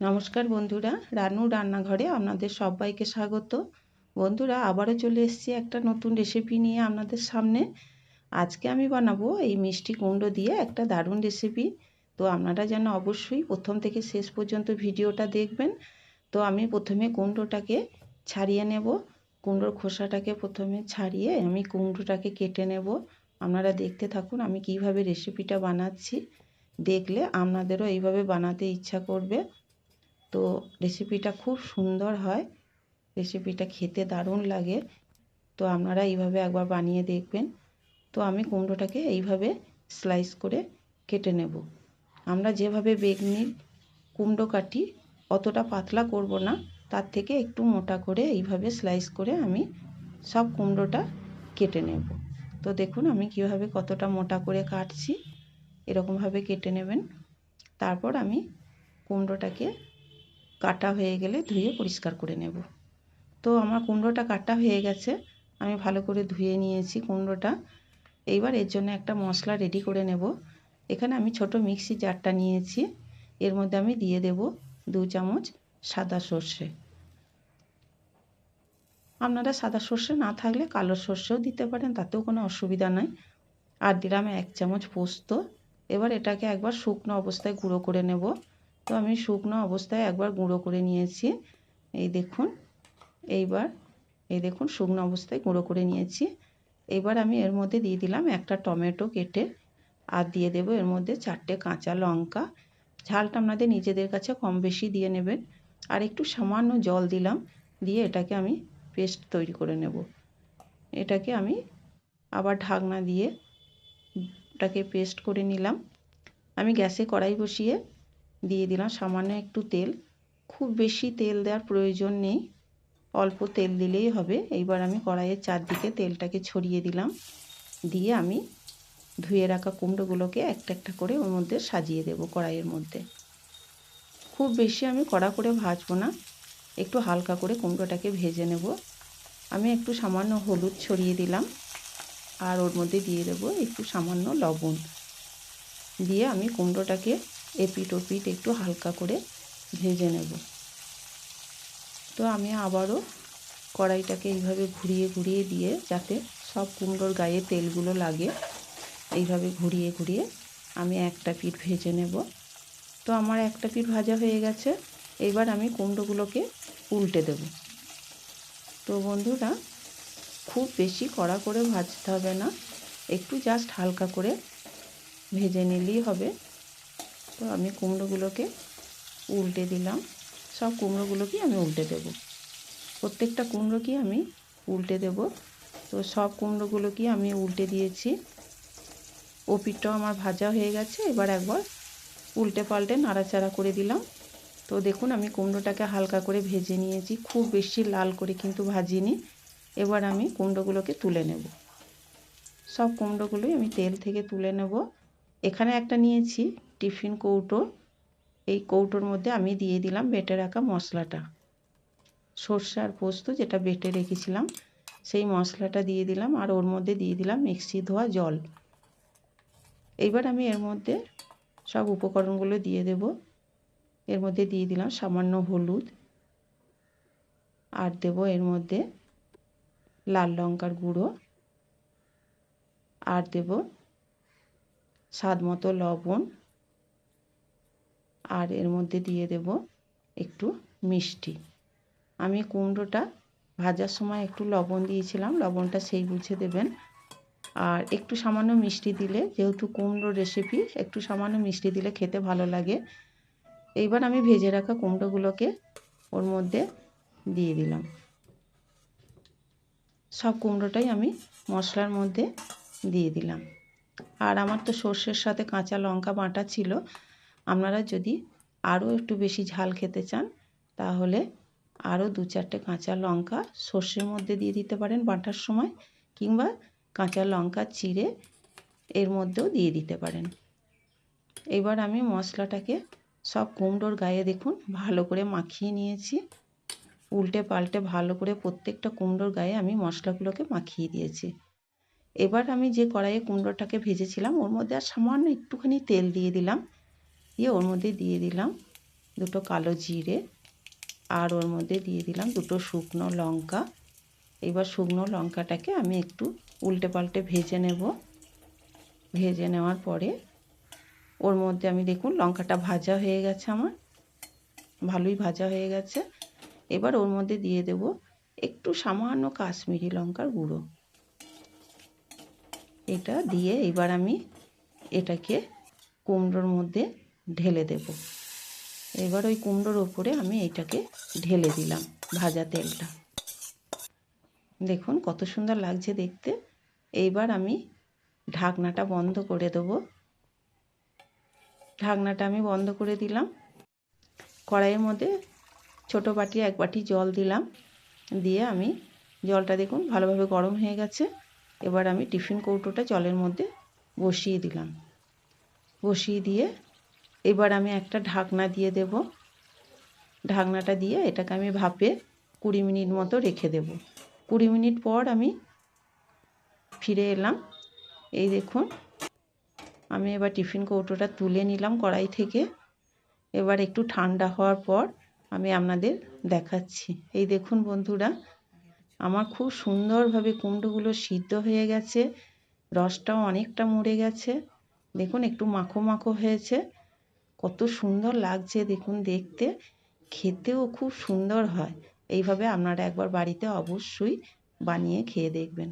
নমস্কার বন্ধুরা, রানু রান্নাঘরে আপনাদের সবাইকে স্বাগত। বন্ধুরা, আবারও চলে এসেছি একটা নতুন রেসিপি নিয়ে আপনাদের সামনে। আজকে আমি বানাবো এই মিষ্টি কুমড়ো দিয়ে একটা দারুণ রেসিপি তো আপনারা যেন অবশ্যই প্রথম থেকে শেষ পর্যন্ত ভিডিওটা দেখবেন। তো আমি প্রথমে কুমড়োটাকে ছাড়িয়ে নেব। কুমড়োর খোসাটাকে প্রথমে ছাড়িয়ে আমি কুমড়োটাকে কেটে নেব। আপনারা দেখতে থাকুন আমি কীভাবে রেসিপিটা বানাচ্ছি। দেখলে আপনাদেরও এইভাবে বানাতে ইচ্ছা করবে। তো রেসিপিটা খুব সুন্দর হয়। রেসিপিটা খেতে দারুণ লাগে। তো আপনারা এইভাবে একবার বানিয়ে দেখবেন। তো আমি কুমড়োটাকে এইভাবে স্লাইস করে কেটে নেব। আমরা যেভাবে বেগনির কুমড়ো কাটি অতটা পাতলা করব না, তার থেকে একটু মোটা করে এইভাবে স্লাইস করে আমি সব কুমড়োটা কেটে নেব। তো দেখুন আমি কীভাবে কতটা মোটা করে কাটছি। এরকমভাবে কেটে নেবেন। তারপর আমি কুমড়োটাকে কাটা হয়ে গেলে ধুয়ে পরিষ্কার করে নেব। তো আমার কুমড়োটা কাটা হয়ে গেছে, আমি ভালো করে ধুয়ে নিয়েছি কুমড়োটা। এইবার এর জন্য একটা মশলা রেডি করে নেব। এখানে আমি ছোট মিক্সি জারটা নিয়েছি, এর মধ্যে আমি দিয়ে দেব দু চামচ সাদা সর্ষে। আপনারা সাদা সর্ষে না থাকলে কালো সর্ষেও দিতে পারেন, তাতেও কোনো অসুবিধা নাই। আর দিলাম এক চামচ পোস্ত। এবার এটাকে একবার শুকনো অবস্থায় গুঁড়ো করে নেব। তো আমি শুকনো অবস্থায় একবার গুঁড়ো করে নিয়েছি। এই দেখুন, এইবার, এই দেখুন, শুকনো অবস্থায় গুঁড়ো করে নিয়েছি। এবার আমি এর মধ্যে দিয়ে দিলাম একটা টমেটো কেটে, আর দিয়ে দেব এর মধ্যে চারটে কাঁচা লঙ্কা। ঝালটা আপনাদের নিজেদের কাছে কম বেশি দিয়ে নেবেন। আর একটু সামান্য জল দিলাম, দিয়ে এটাকে আমি পেস্ট তৈরি করে নেব। এটাকে আমি আবার ঢাকনা দিয়ে ওটাকে পেস্ট করে নিলাম। আমি গ্যাসে কড়াই বসিয়ে দিয়ে দিলাম সামান্য একটু তেল। খুব বেশি তেল দেওয়ার প্রয়োজন নেই। অল্প তেল দিলেই হবে। এইবার আমি কড়াইয়ের চারদিকে তেলটাকে ছড়িয়ে দিলাম। দিয়ে আমি ধুয়ে রাখা কুমড়োগুলোকে একটা একটা করে ওর মধ্যে সাজিয়ে দেব কড়াইয়ের মধ্যে। খুব বেশি আমি কড়া করে ভাজবো না। একটু হালকা করে কুমড়োটাকে ভেজে নেব। আমি একটু সামান্য হলুদ ছড়িয়ে দিলাম। আর ওর মধ্যে দিয়ে দেবো একটু সামান্য লবণ। দিয়ে আমি কুমড়োটাকে এপিট ওপিট একটু হালকা করে ভেজে নেব। তো আমি আবারও কড়াইটাকে এইভাবে ঘুরিয়ে ঘুরিয়ে দিয়ে যাতে সব কুমড়োর গায়ে তেলগুলো লাগে, এইভাবে ঘুরিয়ে ঘুরিয়ে আমি একটা পিঠ ভেজে নেব। তো আমার একটা পিঠ ভাজা হয়ে গেছে, এবার আমি কুমড়োগুলোকে উল্টে দেব। তো বন্ধুরা, খুব বেশি কড়া করে ভাজতে হবে না, একটু জাস্ট হালকা করে ভেজে নিলেই হবে। তো আমি কুমড়োগুলোকে উল্টে দিলাম। সব কুমড়োগুলোকেই আমি উল্টে দেব। প্রত্যেকটা কুমড়োকেই আমি উল্টে দেব। তো সব কুমড়োগুলোকেই আমি উল্টে দিয়েছি। ও পিঠটাও আমার ভাজা হয়ে গেছে। এবার একবার উল্টে পাল্টে নাড়াচাড়া করে দিলাম। তো দেখুন, আমি কুমড়োটাকে হালকা করে ভেজে নিয়েছি। খুব বেশি লাল করে কিন্তু ভাজিনি। এবার আমি কুমড়োগুলোকে তুলে নেব। সব কুমড়োগুলোই আমি তেল থেকে তুলে নেব। এখানে একটা নিয়েছি। টিফিন কৌটো, এই কৌটোর মধ্যে আমি দিয়ে দিলাম বেটে রাখা মশলাটা। সর্ষে আর পোস্ত যেটা বেটে রেখেছিলাম, সেই মশলাটা দিয়ে দিলাম আর ওর মধ্যে দিয়ে দিলাম মিক্সি ধোয়া জল। এইবার আমি এর মধ্যে সব উপকরণগুলো দিয়ে দেব। এর মধ্যে দিয়ে দিলাম সামান্য হলুদ। আর দেব এর মধ্যে লাল লঙ্কার গুঁড়ো। আর দেব স্বাদ মতো লবণ। আর এর মধ্যে দিয়ে দেব একটু মিষ্টি। আমি কুমড়োটা ভাজার সময় একটু লবণ দিয়েছিলাম, লবণটা সেই বুঝে দেবেন। আর একটু সামান্য মিষ্টি দিলে, যেহেতু কুমড়ো রেসিপি একটু সামান্য মিষ্টি দিলে খেতে ভালো লাগে। এইবার আমি ভেজে রাখা কুমড়োগুলোকে ওর মধ্যে দিয়ে দিলাম। সব কুমড়োটাই আমি মশলার মধ্যে দিয়ে দিলাম। আর আমার তো সর্ষের সাথে কাঁচা লঙ্কা বাটা ছিল আপনারা যদি আরও একটু বেশি ঝাল খেতে চান, তাহলে আরও দু চারটে কাঁচা লঙ্কা সর্ষের মধ্যে দিয়ে দিতে পারেন বাটার সময়, কিংবা কাঁচা লঙ্কা চিড়ে এর মধ্যেও দিয়ে দিতে পারেন। এবার আমি মশলাটাকে সব কুমড়োর গায়ে দেখুন, ভালো করে মাখিয়ে নিয়েছি। উল্টে পাল্টে ভালো করে প্রত্যেকটা কুমড়োর গায়ে আমি মশলাগুলোকে মাখিয়ে দিয়েছি। এবার আমি যে কড়াইয়ে কুমড়োটাকে ভেজেছিলাম, ওর মধ্যে আর সামান্য একটুখানি তেল দিয়ে দিলাম। দিয়ে ওর মধ্যে দিয়ে দিলাম দুটো কালো জিরে আর ওর মধ্যে দিয়ে দিলাম দুটো শুকনো লঙ্কা। এবার শুকনো লঙ্কাটাকে আমি একটু উল্টে পাল্টে ভেজে নেব। ভেজে নেওয়ার পরে ওর মধ্যে আমি দেখুন লঙ্কাটা ভাজা হয়ে গেছে আমার, ভালোই ভাজা হয়ে গেছে। এবার ওর মধ্যে দিয়ে দেব একটু সামান্য কাশ্মীরি লঙ্কার গুঁড়ো। এটা দিয়ে এবার আমি এটাকে কুমড়োর মধ্যে ঢেলে দেব। এবার ওই কুমড়োর ওপরে আমি এটাকে ঢেলে দিলাম ভাজা তেলটা। দেখুন কত সুন্দর লাগছে দেখতে। এইবার আমি ঢাকনাটা বন্ধ করে দেবো। ঢাকনাটা আমি বন্ধ করে দিলাম। কড়াইয়ের মধ্যে ছোটো বাটি, এক বাটি জল দিলাম। দিয়ে আমি জলটা দেখুন ভালোভাবে গরম হয়ে গেছে। এবার আমি টিফিন কৌটোটা জলের মধ্যে বসিয়ে দিলাম। বসিয়ে দিয়ে এবার আমি একটা ঢাকনা দিয়ে দেব। ঢাকনাটা দিয়ে এটাকে আমি ভাপে কুড়ি মিনিট মতো রেখে দেব। কুড়ি মিনিট পর আমি ফিরে এলাম। এই দেখুন, আমি এবার টিফিন কৌটোটা তুলে নিলাম কড়াই থেকে। এবার একটু ঠান্ডা হওয়ার পর আমি আপনাদের দেখাচ্ছি। এই দেখুন বন্ধুরা, আমার খুব সুন্দরভাবে কুমড়োগুলো সিদ্ধ হয়ে গেছে, রসটাও অনেকটা মরে গেছে। দেখুন, একটু মাখো মাখো হয়েছে। কত সুন্দর লাগছে দেখুন দেখতে। খেতেও খুব সুন্দর হয়। এইভাবে আপনারা একবার বাড়িতে অবশ্যই বানিয়ে খেয়ে দেখবেন।